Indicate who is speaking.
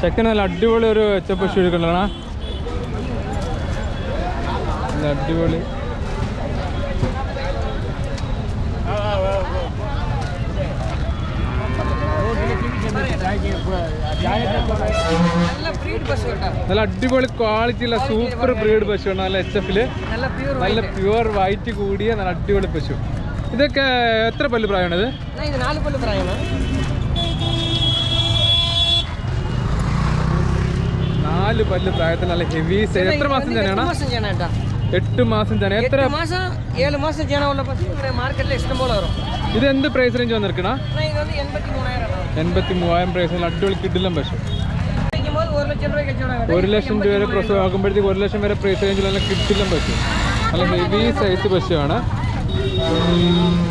Speaker 1: ചെക്കൻ നല്ല അടിപൊളി ഒരു വെച്ച ഷൂ എടുക്കണ്ടാ അടിപൊളി.
Speaker 2: നല്ല
Speaker 1: അടിപൊളി ക്വാളിറ്റി ഉള്ള സൂപ്പർ ബ്രീഡ് പശു ആണ് നല്ല എച്ച് എഫിൽ
Speaker 2: നല്ല പ്യൂർ
Speaker 1: നല്ല പ്യുവർ വൈറ്റ് കൂടിയ നല്ല അടിപൊളി പശു ഇതൊക്കെ എത്ര പല്ല് പ്രായമാണ്
Speaker 2: ഇത് നാല് പല്ല് പ്രായമാണ്.
Speaker 1: നാല് പല്ല് പ്രായത്തിൽ നല്ല ഹെവി സൈസ് എത്ര മാസം
Speaker 2: ചേനാണ്
Speaker 1: എട്ട് മാസം തന്നെ എത്ര
Speaker 2: മാസം ഏഴ് മാസം ചേന ഉള്ള മാർക്കറ്റിൽ വരും.
Speaker 1: ഇത് എന്ത് പ്രൈസ് റേഞ്ച് വന്നിരിക്കണ എൺപത്തി മൂവായിരം പ്രൈസ് അടിപൊളി കിഡിലും
Speaker 2: പക്ഷേ
Speaker 1: ഒരു ലക്ഷം രൂപ വരെ പ്രസവം ആകുമ്പോഴത്തേക്ക് ഒരു ലക്ഷം വരെ പ്രൈസ് റേഞ്ചിൽ നല്ല പക്ഷേ നല്ല ഹെവി സൈസ് പശുവാണ് Música